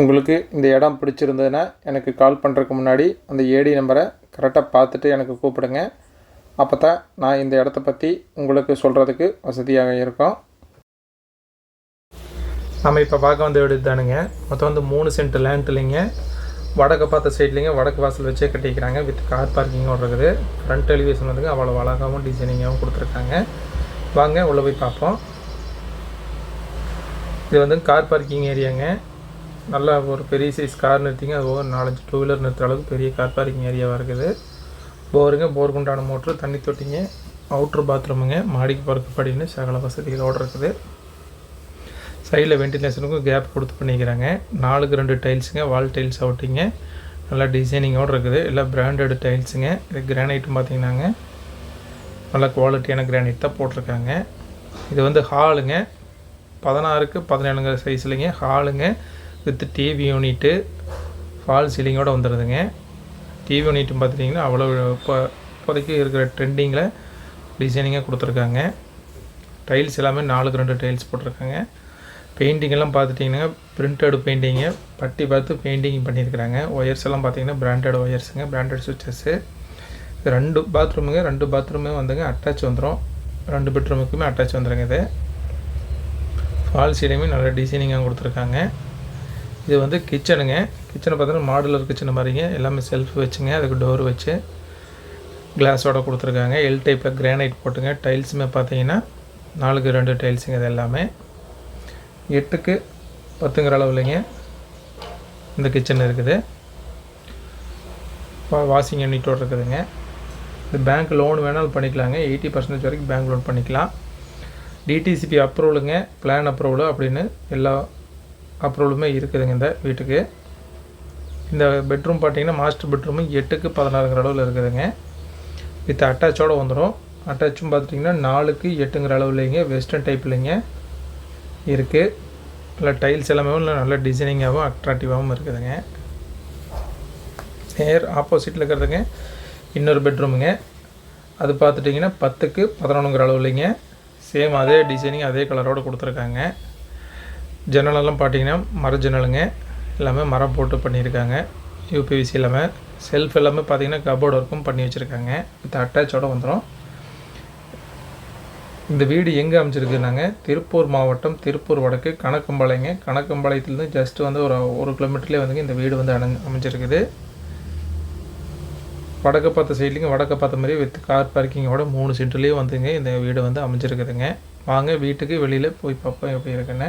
உங்களுக்கு இந்த இடம் பிடிச்சிருந்ததுன்னா எனக்கு கால் பண்ணுறதுக்கு முன்னாடி அந்த ஏடி நம்பரை கரெக்டாக பார்த்துட்டு எனக்கு கூப்பிடுங்க. அப்போ தான் நான் இந்த இடத்த பற்றி உங்களுக்கு சொல்கிறதுக்கு வசதியாக இருக்கும். நம்ம இப்போ பார்க்க வந்த வீடு தானுங்க மொத்தம் வந்து மூணு சென்ட் லேண்ட் இல்லைங்க. வடக்கு பார்த்த சைட்லேங்க வடக்கு வாசல் வச்சே கட்டிக்கிறாங்க வித் கார் பார்க்கிங்கோட இருக்குது. ஃப்ரண்ட் எலிவேஷன் வந்துங்க அவ்வளோ அழகாகவும் டிசைனிங்காகவும் கொடுத்துருக்காங்க. வாங்க உள்ளே போய் பார்ப்போம். இது வந்து கார் பார்க்கிங் ஏரியாங்க நல்லா ஒரு பெரிய சைஸ் கார் நிறுத்திங்க. அது ஒரு நாலஞ்சு டூ வீலர் நிறுத்துற அளவுக்கு பெரிய கார் பார்க்கிங் ஏரியாவாக இருக்குது. போருங்க போர் குண்டான மோட்ரு தண்ணி தொட்டிங்க அவுட்ரு பாத்ரூமுங்க மாடிக்கு போகிறதுக்கு படின்னு சகல வசதிகளோடு இருக்குது. சைடில் வென்டிலேஷனுக்கும் கேப் கொடுத்து பண்ணிக்கிறாங்க. நாலுக்கு ரெண்டு டைல்ஸுங்க வால் டைல்ஸ் அவுட்டிங்க நல்லா டிசைனிங்கோடு இருக்குது. எல்லாம் பிராண்டட் டைல்ஸுங்க இது கிரானைட்டும் பார்த்தீங்கன்னாங்க நல்ல குவாலிட்டியான கிரானைட் தான் போட்டிருக்காங்க. இது வந்து ஹாலுங்க பதினாறுக்கு பதினேழுங்கிற சைஸ்லைங்க ஹாலுங்க வித் டிவி யூனிட்டு ஃபால் சீலிங்கோடு வந்துடுதுங்க டிவி யூனிட்டும் பார்த்துட்டிங்கன்னா அவ்வளோ இப்போ இப்போதைக்கு இருக்கிற ட்ரெண்டிங்கில் டிசைனிங்காக கொடுத்துருக்காங்க. டைல்ஸ் எல்லாமே நாலுக்கு ரெண்டு டைல்ஸ் போட்டிருக்காங்க. பெயிண்டிங்கெல்லாம் பார்த்துட்டிங்கன்னா பிரிண்டட் பெயிண்டிங்கு பட்டி பார்த்து பெயிண்டிங் பண்ணியிருக்கிறாங்க. ஒயர்ஸ் எல்லாம் பார்த்தீங்கன்னா பிராண்டட் ஒயர்ஸுங்க பிராண்டட் சுவிச்சஸ்ஸு ரெண்டு பாத்ரூமுங்க ரெண்டு பாத்ரூமே வந்துங்க அட்டாச் வந்துடும் ரெண்டு பெட்ரூமுக்குமே அட்டாச் வந்துடுங்க இது. ஃபால் சீடையுமே நல்ல டிசைனிங்காக கொடுத்துருக்காங்க. இது வந்து கிச்சனுங்க கிச்சனை பார்த்தீங்கன்னா மாடுலர் கிச்சன் மாதிரிங்க. எல்லாமே செல்ஃப் வச்சுங்க. அதுக்கு டோர் வச்சு கிளாஸோட கொடுத்துருக்காங்க. எல் டைப்பில் கிரானைட் போட்டுங்க. டைல்ஸுமே பார்த்தீங்கன்னா நாலுக்கு ரெண்டு டைல்ஸுங்க இது எல்லாமே. எட்டுக்கு பத்துங்கிற அளவுலைங்க இந்த கிச்சன் இருக்குது. வாஷிங் யூனிட்டோடு இருக்குதுங்க. இந்த பேங்க் லோன் வேணாலும் பண்ணிக்கலாங்க. எயிட்டி பர்சன்டேஜ் வரைக்கும் பேங்க் லோன் பண்ணிக்கலாம். டிடிசிபி அப்ரூவலுங்க பிளான் அப்ரூவலு அப்படின்னு எல்லா அப்ரூவலுமே இருக்குதுங்க இந்த வீட்டுக்கு. இந்த பெட்ரூம் பார்த்தீங்கன்னா மாஸ்டர் பெட்ரூமு எட்டுக்கு பதினாறுங்கிற அளவில் இருக்குதுங்க. வித் அட்டாச்சோடு வந்துடும் அட்டாச்சும் பார்த்துட்டிங்கன்னா நாலுக்கு எட்டுங்கிற அளவு இல்லைங்க வெஸ்டர்ன் டைப்லேங்க இருக்குது நல்லா டைல்ஸ் எல்லாமே நல்ல டிசைனிங்காகவும் அட்ராக்டிவாகவும் இருக்குதுங்க. நேர் ஆப்போசிட்டில் இருக்கிறதுங்க இன்னொரு பெட்ரூமுங்க அது பார்த்துட்டிங்கன்னா பத்துக்கு பதினொன்றுங்கிற இல்லைங்க சேம் அதே டிசைனிங் அதே கலரோடு கொடுத்துருக்காங்க. ஜன்னலெல்லாம் பார்த்தீங்கன்னா மர ஜன்னலுங்க. எல்லாமே மரம் போட்டு பண்ணியிருக்காங்க. யூபிவிசி எல்லாமே. செல்ஃப் எல்லாமே பார்த்தீங்கன்னா கபோர்டு ஒர்க்கும் பண்ணி வச்சுருக்காங்க. வித் அட்டாச்சோடு வந்துடும் இந்த வீடு எங்கே அமைச்சிருக்குனாங்க திருப்பூர் மாவட்டம் திருப்பூர் வடக்கு கணக்கம்பாளையங்க. கணக்கம்பாளையத்துலேருந்து ஜஸ்ட் வந்து ஒரு ஒரு கிலோமீட்டர்லேயே வந்துங்க இந்த வீடு வந்து அணு அமைச்சிருக்குது வடக்கு பார்த்த சைட்லேயும் வடக்கு பார்த்த மாதிரி வித் கார் பார்க்கிங்கோட மூணு சென்ட்லேயும் வந்துங்க இந்த வீடு வந்து அமைஞ்சிருக்குதுங்க. வாங்க வீட்டுக்கு வெளியில் போய் பார்ப்போம் எப்படி இருக்குன்னு.